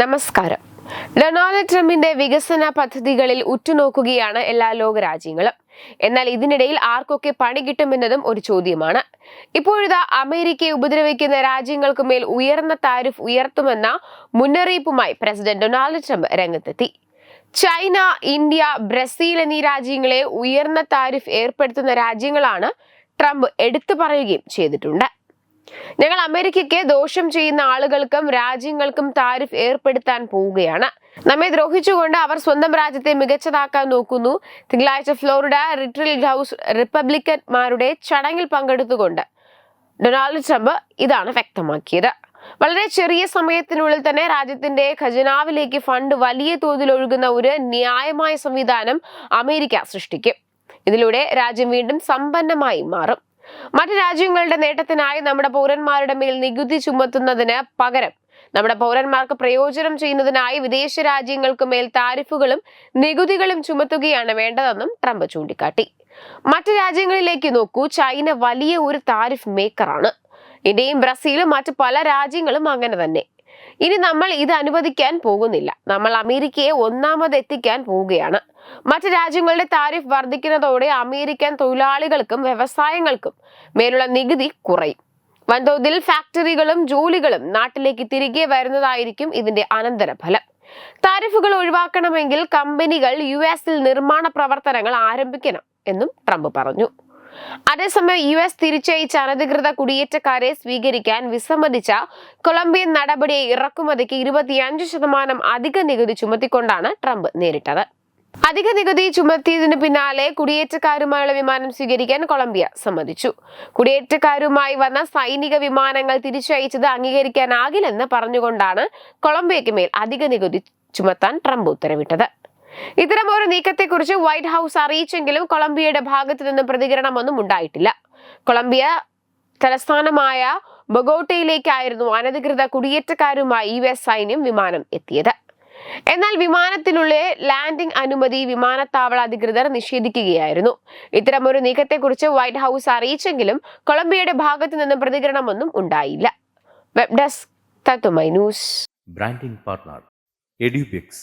നമസ്കാരം. ഡൊണാൾഡ് ട്രംപിന്റെ വികസന പദ്ധതികളിൽ ഉറ്റുനോക്കുകയാണ് എല്ലാ ലോകരാജ്യങ്ങളും. എന്നാൽ ഇതിനിടയിൽ ആർക്കൊക്കെ പണി കിട്ടുമെന്നതും ഒരു ചോദ്യമാണ്. ഇപ്പോഴിതാ അമേരിക്കയെ ഉപദ്രവിക്കുന്ന രാജ്യങ്ങൾക്ക് മേൽ ഉയർന്ന താരിഫ് ഉയർത്തുമെന്ന മുന്നറിയിപ്പുമായി പ്രസിഡന്റ് ഡൊണാൾഡ് ട്രംപ് രംഗത്തെത്തി. ചൈന ഇന്ത്യ ബ്രസീൽ എന്നീ രാജ്യങ്ങളെ ഉയർന്ന താരിഫ് ഏർപ്പെടുത്തുന്ന രാജ്യങ്ങളാണ് ട്രംപ് എടുത്തു പറയുകയും ചെയ്തിട്ടുണ്ട്. ഞങ്ങൾ അമേരിക്കയ്ക്ക് ദോഷം ചെയ്യുന്ന ആളുകൾക്കും രാജ്യങ്ങൾക്കും താരിഫ് ഏർപ്പെടുത്താൻ പോവുകയാണ്. നമ്മെ ദ്രോഹിച്ചുകൊണ്ട് അവർ സ്വന്തം രാജ്യത്തെ മികച്ചതാക്കാൻ നോക്കുന്നു. തിങ്കളാഴ്ച ഫ്ലോറിഡ റിട്രിൽ ഹൗസ് റിപ്പബ്ലിക്കന്മാരുടെ ചടങ്ങിൽ പങ്കെടുത്തുകൊണ്ട് ഡൊണാൾഡ് ട്രംപ് ഇതാണ് വ്യക്തമാക്കിയത്. വളരെ ചെറിയ സമയത്തിനുള്ളിൽ തന്നെ രാജ്യത്തിന്റെ ഖജനാവിലേക്ക് ഫണ്ട് വലിയ തോതിൽ ഒഴുകുന്ന ഒരു ന്യായമായ സംവിധാനം അമേരിക്ക സൃഷ്ടിക്കും. ഇതിലൂടെ രാജ്യം വീണ്ടും സമ്പന്നമായി മാറും. മറ്റു രാജ്യങ്ങളുടെ നേട്ടത്തിനായി നമ്മുടെ പൗരന്മാരുടെ മേൽ നികുതി ചുമത്തുന്നതിന് പകരം നമ്മുടെ പൗരന്മാർക്ക് പ്രയോജനം ചെയ്യുന്നതിനായി വിദേശ രാജ്യങ്ങൾക്ക് മേൽ താരിഫുകളും നികുതികളും ചുമത്തുകയാണ് വേണ്ടതെന്നും ട്രംപ് ചൂണ്ടിക്കാട്ടി. മറ്റു രാജ്യങ്ങളിലേക്ക് നോക്കൂ ചൈന വലിയ ഒരു താരിഫ് മേക്കറാണ്. ഇന്ത്യയും ബ്രസീലും മറ്റ് പല രാജ്യങ്ങളും അങ്ങനെ തന്നെ. ഇനി നമ്മൾ ഇത് അനുവദിക്കാൻ പോകുന്നില്ല. നമ്മൾ അമേരിക്കയെ ഒന്നാമത് എത്തിക്കാൻ പോവുകയാണ്. മറ്റ് രാജ്യങ്ങളുടെ താരിഫ് വർദ്ധിക്കുന്നതോടെ അമേരിക്കൻ തൊഴിലാളികൾക്കും വ്യവസായങ്ങൾക്കും മേലുള്ള നികുതി കുറയും. വൻതോതിൽ ഫാക്ടറികളും ജോലികളും നാട്ടിലേക്ക് തിരികെ വരുന്നതായിരിക്കും ഇതിന്റെ അനന്തരഫലം. താരിഫുകൾ ഒഴിവാക്കണമെങ്കിൽ കമ്പനികൾ യു എസിൽ നിർമ്മാണ പ്രവർത്തനങ്ങൾ ആരംഭിക്കണം എന്നും ട്രംപ് പറഞ്ഞു. അതേസമയം യു എസ് തിരിച്ചയച്ച അനധികൃത കുടിയേറ്റക്കാരെ സ്വീകരിക്കാൻ വിസമ്മതിച്ച കൊളംബിയൻ നടപടിയെ ഇറക്കുമതിക്ക് ഇരുപത്തിയഞ്ച് ശതമാനം അധിക നികുതി ചുമത്തിക്കൊണ്ടാണ് ട്രംപ് നേരിട്ടത്. അധിക നികുതി ചുമത്തിയതിന് പിന്നാലെ കുടിയേറ്റക്കാരുമായുള്ള വിമാനം സ്വീകരിക്കാൻ കൊളംബിയ സമ്മതിച്ചു. കുടിയേറ്റക്കാരുമായി വന്ന സൈനിക വിമാനങ്ങൾ തിരിച്ചയച്ചത് അംഗീകരിക്കാനാകില്ലെന്ന് പറഞ്ഞുകൊണ്ടാണ് കൊളംബിയയ്ക്ക് മേൽ അധിക നികുതി ചുമത്താൻ ട്രംപ് ഉത്തരവിട്ടത്. ഇത്തരം ഒരു നീക്കത്തെക്കുറിച്ച് വൈറ്റ് ഹൗസ് അറിയിച്ചെങ്കിലും കൊളംബിയയുടെ ഭാഗത്തു നിന്ന് പ്രതികരണമൊന്നും ഉണ്ടായിട്ടില്ല. കൊളംബിയ തലസ്ഥാനമായ ബൊഗോട്ടയിലേക്കായിരുന്നു അനധികൃത കുടിയേറ്റക്കാരുമായി യു എസ് സൈന്യം വിമാനം എത്തിയത്. എന്നാൽ വിമാനത്തിനുള്ളിൽ ലാൻഡിംഗ് അനുമതി വിമാനത്താവള അധികൃതർ നിഷേധിക്കുകയായിരുന്നു. ഇത്തരമൊരു നീക്കത്തെക്കുറിച്ച് വൈറ്റ് ഹൗസ് അറിയിച്ചെങ്കിലും കൊളംബിയയുടെ ഭാഗത്തു നിന്ന് പ്രതികരണമൊന്നും ഉണ്ടായില്ല. Web desk Thathumai news. Branding partner Edubix